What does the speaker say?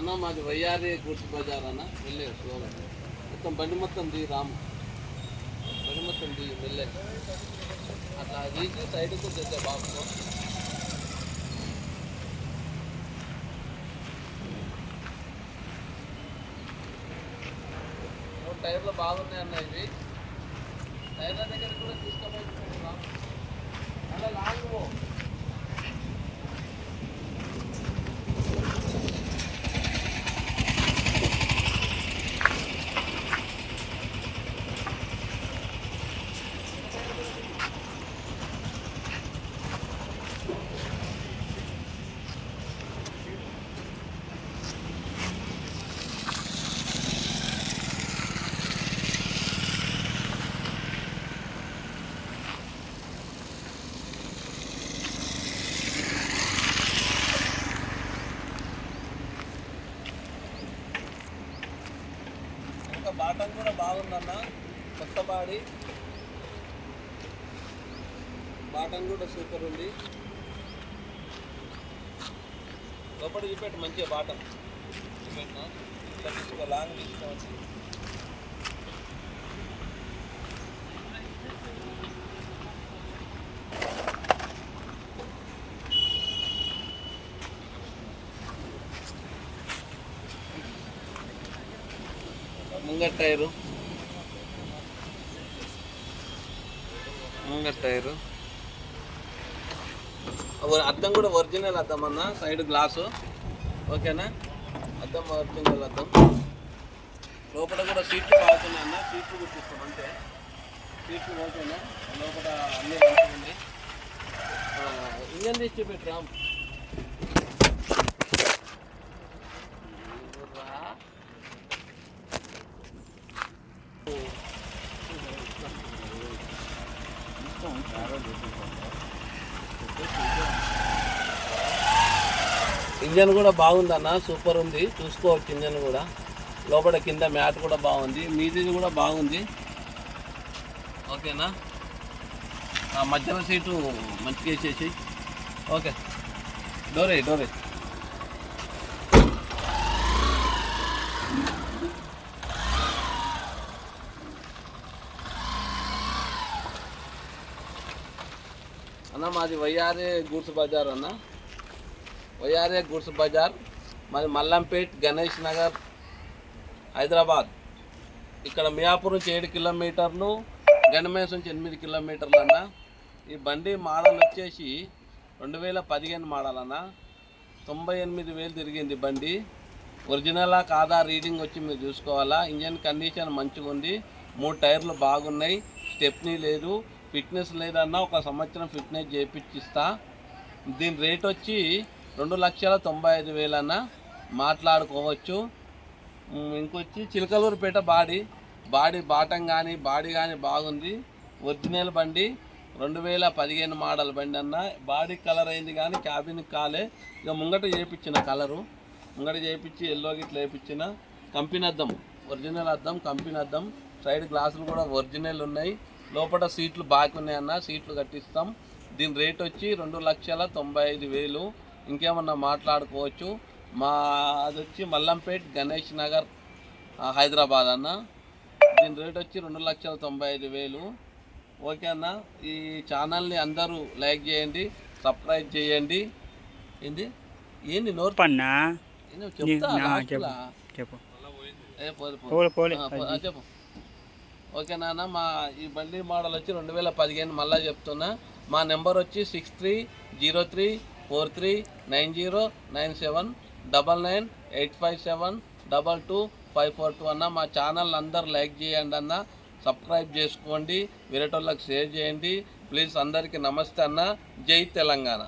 అన్న మాది వయ్యారి గుర్తు బజార్ అన్న వెళ్ళే మొత్తం బండి మొత్తం ది రాము. బండి మొత్తం ది వెళ్ళే అట్లా తీసి సైడ్కు తెచ్చే బాబు టైర్లు బాగున్నాయి అన్న ఇవి. టైర్ల దగ్గర కూడా తీసుకోబోతున్నాయి ఇంకా కూడా బాగుందన్న. కొత్త బాడీ బాటం కూడా సూపర్ ఉంది. లోపల చూపెట్టు మంచిగా బాటం. చూపెట్టినా ఇట్లా లాంగ్ తీసుకోవచ్చు ముంగట్ టైరు. ముంగట్ టైరు. అద్దం కూడా ఒరిజినల్ అద్దం అన్న సైడ్ గ్లాసు. ఓకేనా? అద్దం ఒరిజినల్ అద్దం. లోపల కూడా సీట్లు బాగుతున్నాయి అన్న సీట్లు గుర్తిస్తాం అంతే. సీట్లు ఓకేనా? లోపల అన్నీ మంచిగా ఇంజన్ తీసి చూపెట్టాం రామ్ రా. ఇంజన్ కూడా బాగుందన్న సూపర్ ఉంది. చూసుకోవచ్చు ఇంజన్ కూడా. లోపల కింద మ్యాట్ కూడా బాగుంది. మీది కూడా బాగుంది. ఓకేనా? ఆ మధ్యలో సీటు మంచిగా వేసేసి. ఓకే. డోరే డోరే. అన్న మాది వైఆర్ఏ గూడ్స్ బజార్ అన్న. వయ్యారే గుడ్స్ బజార్ మరి మల్లంపేట్ గణేష్ నగర్ హైదరాబాద్. ఇక్కడ మియాపూర్ నుంచి ఏడు కిలోమీటర్లు గణమేష్ నుంచి ఎనిమిది కిలోమీటర్లు అన్న ఈ బండి మోడల్ వచ్చేసి రెండు వేల పదిహేను మోడల్ అన్న తొంభై ఎనిమిది వేలు తిరిగింది బండి. ఒరిజినలా కాదా రీడింగ్ వచ్చి మీరు చూసుకోవాలా. ఇంజన్ కండిషన్ మంచిగా ఉంది. మూడు టైర్లు బాగున్నాయి. స్టెప్నీ లేదు. ఫిట్నెస్ లేదన్నా ఒక సంవత్సరం ఫిట్నెస్ చేయించిస్తా దీని రేట్ వచ్చి రెండు లక్షల తొంభై ఐదు వేలన్నా మాట్లాడుకోవచ్చు. ఇంకొచ్చి చిలకలూరుపేట బాడీ. బాడీ బాటం కానీ బాడీ కానీ బాగుంది. ఒరిజినల్ బండి రెండు వేల పదిహేను మోడల్ బండి అన్న బాడీ కలర్ అయింది కానీ క్యాబిన్ కాలే. ఇక ముంగట చేయించిన కలరు. ముంగట చేయించి ఎల్లో గిట్ల వేయించిన కంపెనీ అద్దం ఒరిజినల్ అద్దం కంపెనీ అద్దం. సైడ్ గ్లాసులు కూడా ఒరిజినల్ ఉన్నాయి. లోపల సీట్లు బాగున్నాయి ఉన్నాయన్న సీట్లు కట్టిస్తాం. దీని రేట్ వచ్చి రెండు లక్షల తొంభై ఐదు వేలు. ఇంకేమన్నా మాట్లాడుకోవచ్చు? మా అది వచ్చి మల్లంపేట్ గణేష్ నగర్ హైదరాబాద్ అన్న. దీని రేట్ వచ్చి రెండు లక్షల తొంభై ఐదు వేలు. ఓకే అన్న. ఈ ఛానల్ని అందరూ లైక్ చేయండి సబ్స్క్రైబ్ చేయండి. ఏంది? ఏంది నోరు? పన్నా. చెప్పు చెప్పు. ఓకే నాన్న మా ఈ బండి మోడల్ వచ్చి రెండు వేల పదిహేను మళ్ళీ చెప్తున్నా. మా నెంబర్ వచ్చి six three zero three four three nine zero nine seven double nine eight five seven double two five four two అన్న మా ఛానల్ అందరు లైక్ చేయండి అన్న సబ్స్క్రైబ్ చేసుకోండి వేరేటోళ్ళకి షేర్ చేయండి. ప్లీజ్ అందరికీ నమస్తే అన్న. జై తెలంగాణ.